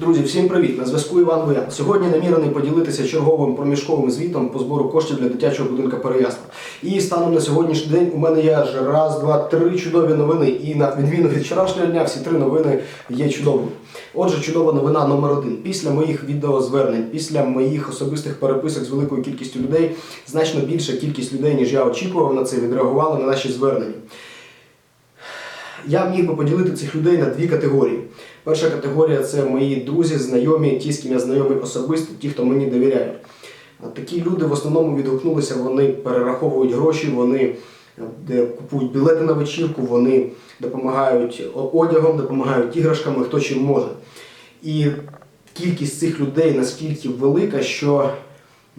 Друзі, всім привіт! На зв'язку Іван Боян. Сьогодні намірений поділитися черговим проміжковим звітом по збору коштів для дитячого будинку Переяслав. І станом на сьогоднішній день у мене є аж раз, два, три чудові новини. І на відміну від вчорашнього дня всі три новини є чудовими. Отже, чудова новина номер один. Після моїх відеозвернень, після моїх особистих переписок з великою кількістю людей, значно більша кількість людей, ніж я очікував на це, відреагували на наші звернення. Я міг би поділити цих людей на дві категорії. Перша категорія це мої друзі, знайомі, ті, з ким я знайомий особисто, ті, хто мені довіряють. Такі люди в основному відгукнулися, вони перераховують гроші, вони е, купують білети на вечірку, вони допомагають одягом, допомагають іграшками, хто чим може. І кількість цих людей наскільки велика, що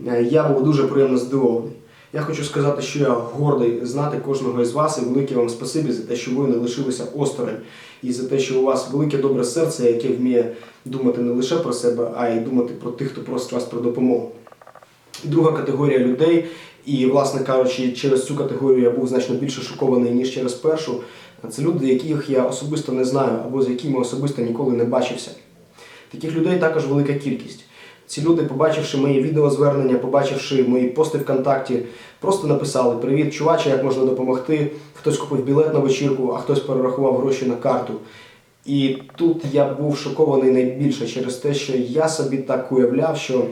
е, я був дуже приємно здивований. Я хочу сказати, що я гордий знати кожного із вас і велике вам спасибі за те, що ви не лишилися осторонь, і за те, що у вас велике добре серце, яке вміє думати не лише про себе, а й думати про тих, хто просить вас про допомогу. Друга категорія людей, і, власне кажучи, через цю категорію я був значно більше шокований, ніж через першу. Це люди, яких я особисто не знаю, або з якими особисто ніколи не бачився. Таких людей також велика кількість. Ці люди, побачивши моє відеозвернення, побачивши мої пости ВКонтакті, просто написали: Привіт, чуваче, як можна допомогти. Хтось купив білет на вечірку, а хтось перерахував гроші на карту. І тут я був шокований найбільше через те, що я собі так уявляв, що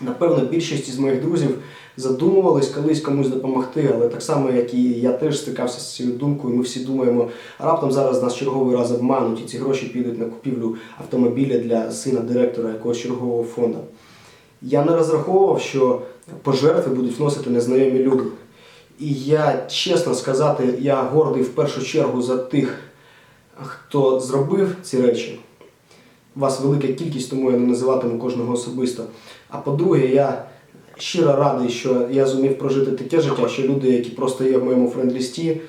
напевно більшість із моїх друзів задумувались колись комусь допомогти, але так само, як і я теж стикався з цією думкою, ми всі думаємо, раптом зараз нас черговий раз обмануть, і ці гроші підуть на купівлю автомобіля для сина директора якогось чергового фонду. Я не розраховував, що пожертви будуть вносити незнайомі люди. І я, чесно сказати, я гордий в першу чергу за тих, хто зробив ці речі. Вас велика кількість, тому я не називатиму кожного особисто. А по-друге, я щиро радий, що я зумів прожити таке життя, що люди, які просто є в моєму френд-лісті,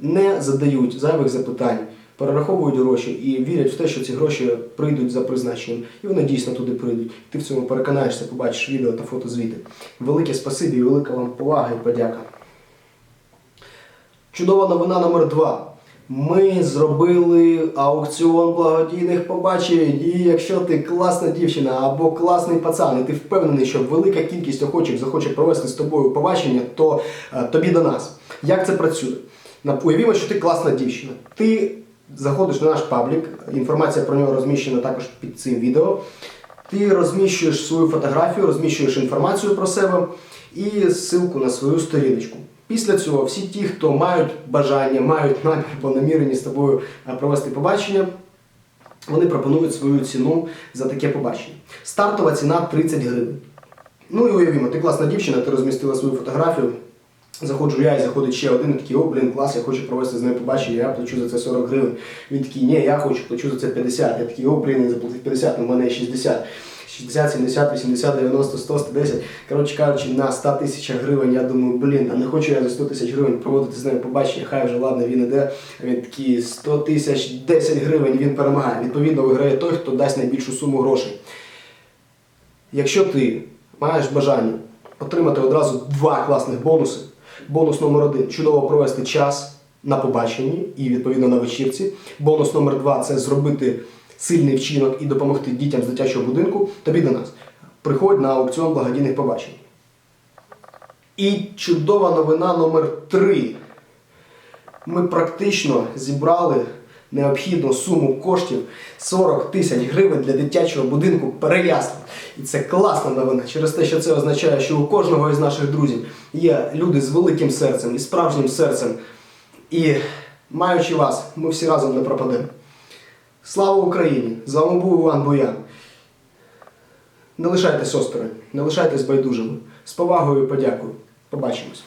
не задають зайвих запитань, перераховують гроші і вірять в те, що ці гроші прийдуть за призначенням. І вони дійсно туди прийдуть. Ти в цьому переконаєшся, побачиш відео та фотозвіти. Велике спасибі і велика вам повага і подяка. Чудова новина номер два. Ми зробили аукціон благодійних побачень. І якщо ти класна дівчина або класний пацан, і ти впевнений, що велика кількість охочих захоче провести з тобою побачення, то е, тобі до нас. Як це працює? Уявімо, що ти класна дівчина. Ти заходиш на наш паблік, інформація про нього розміщена також під цим відео. Ти розміщуєш свою фотографію, розміщуєш інформацію про себе і ссылку на свою сторіночку. Після цього всі ті, хто мають бажання, мають намір або намірені з тобою е, провести побачення, вони пропонують свою ціну за таке побачення. Стартова ціна 30 гривень. Ну і уявімо, ти класна дівчина, ти розмістила свою фотографію. Заходжу я і заходить ще один, і такий, о, блін, клас, я хочу провести з нею побачення, я плачу за це 40 гривень. Він такий, ні, я хочу, плачу за це 50. Я такий, о, блін, він заплатив 50, ну в мене є 60. 60, 70, 80, 90, 100, 110. Коротше кажучи, на 100 тисячах гривень я думаю, блін, а не хочу я за 100 тисяч гривень проводити з нею побачення, хай вже ладно, він іде. Він такий 100 тисяч, 10 гривень, він перемагає. Відповідно, виграє той, хто дасть найбільшу суму грошей. Якщо ти маєш бажання отримати одразу два класних бонуси, бонус номер один чудово провести час на побаченні і відповідно на вечірці. Бонус номер два це зробити сильний вчинок і допомогти дітям з дитячого будинку. Тобі до нас. Приходь на аукціон благодійних побачень. І чудова новина номер три. Ми практично зібрали необхідну суму коштів 40 тисяч гривень для дитячого будинку Переяслав. І це класна новина через те, що це означає, що у кожного із наших друзів є люди з великим серцем і справжнім серцем. І маючи вас, ми всі разом не пропадемо. Слава Україні! З вами був Іван Боян. Не лишайтесь осторонь, не лишайтесь байдужими. З повагою і подякою. Побачимось.